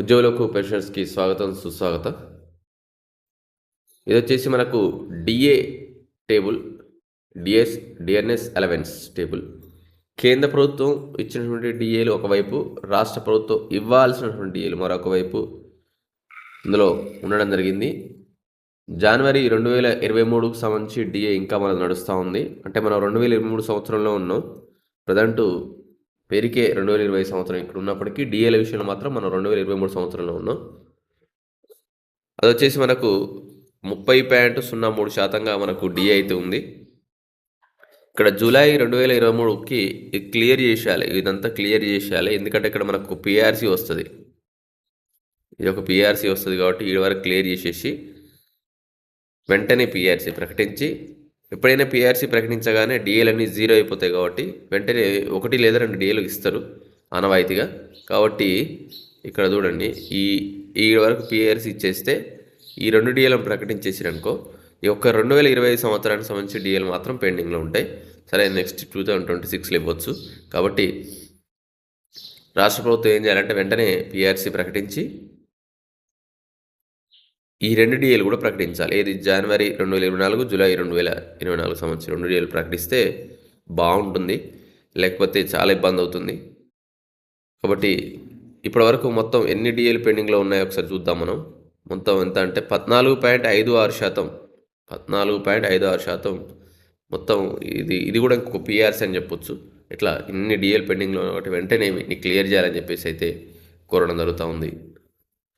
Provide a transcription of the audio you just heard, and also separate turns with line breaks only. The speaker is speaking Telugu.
ఉద్యోగులకు పెన్షన్స్కి స్వాగతం సుస్వాగతం. ఇది వచ్చేసి మనకు DA table DS DNS allowance table. కేంద్ర ప్రభుత్వం ఇచ్చినటువంటి డిఏలు ఒకవైపు రాష్ట్ర ప్రభుత్వం ఇవ్వాల్సినటువంటి డిఏలు మరొక వైపు ఇందులో ఉండడం జరిగింది. జనవరి రెండు వేల ఇరవై మూడుకు సంబంధించి డిఏ ఇంకా మనం నడుస్తూ ఉంది. అంటే మనం రెండు వేల ఇరవై మూడు సంవత్సరంలో ఉన్నాం. ప్రజెంటు పేరుకే రెండు వేల ఇరవై సంవత్సరం ఇక్కడ ఉన్నప్పటికీ డిఏల విషయంలో మాత్రం మనం రెండు వేల ఇరవై మూడు సంవత్సరంలో ఉన్నాం. అది వచ్చేసి మనకు ముప్పై పాయింట్ సున్నా మూడు శాతంగా మనకు డిఏ అయితే ఉంది. ఇక్కడ జూలై రెండు వేల ఇరవై మూడుకి క్లియర్ చేసేయాలి. ఇదంతా క్లియర్ చేసేయాలి. ఎందుకంటే ఇక్కడ మనకు పిఆర్సీ వస్తుంది. ఇది ఒక పిఆర్సీ వస్తుంది కాబట్టి ఈ వరకు క్లియర్ చేసేసి వెంటనే పిఆర్సీ ప్రకటించి ఎప్పుడైనా పిఆర్సీ ప్రకటించగానే డిఏలు అన్నీ జీరో అయిపోతాయి కాబట్టి వెంటనే ఒకటి లేదా రెండు డిఏలు ఇస్తారు ఆనవాయితీగా. కాబట్టి ఇక్కడ చూడండి ఈ ఈ వరకు పిఆర్సీ ఇచ్చేస్తే ఈ రెండు డిఏలను ప్రకటించేసిరనుకో ఈ ఒక్క రెండు వేల ఇరవై ఐదు సంవత్సరానికి సంబంధించి డిఏలు మాత్రం పెండింగ్లో ఉంటాయి. సరే నెక్స్ట్ టూ థౌజండ్ ట్వంటీ సిక్స్లో ఇవ్వచ్చు. కాబట్టి రాష్ట్ర ప్రభుత్వం ఏం చేయాలంటే వెంటనే పిఆర్సీ ప్రకటించి ఈ రెండు డిఏలు కూడా ప్రకటించాలి. ఏది? జనవరి రెండు వేల ఇరవై నాలుగు జూలై రెండు వేల ఇరవై నాలుగు సంవత్సరం. రెండు డిఏలు ప్రకటిస్తే బాగుంటుంది. లేకపోతే చాలా ఇబ్బంది అవుతుంది. కాబట్టి ఇప్పటివరకు మొత్తం ఎన్ని డిఏలు పెండింగ్లో ఉన్నాయో ఒకసారి చూద్దాం మనం. మొత్తం ఎంత అంటే పద్నాలుగు పాయింట్ ఐదు ఆరు శాతం. పద్నాలుగు పాయింట్ ఐదు ఆరు శాతం. మొత్తం ఇది ఇది కూడా ఇంకొక పిఆర్సీ అని చెప్పొచ్చు. ఇట్లా ఇన్ని డిఎల్ పెండింగ్లో ఒకటి వెంటనే క్లియర్ చేయాలని చెప్పేసి అయితే కోరడం జరుగుతూ ఉంది.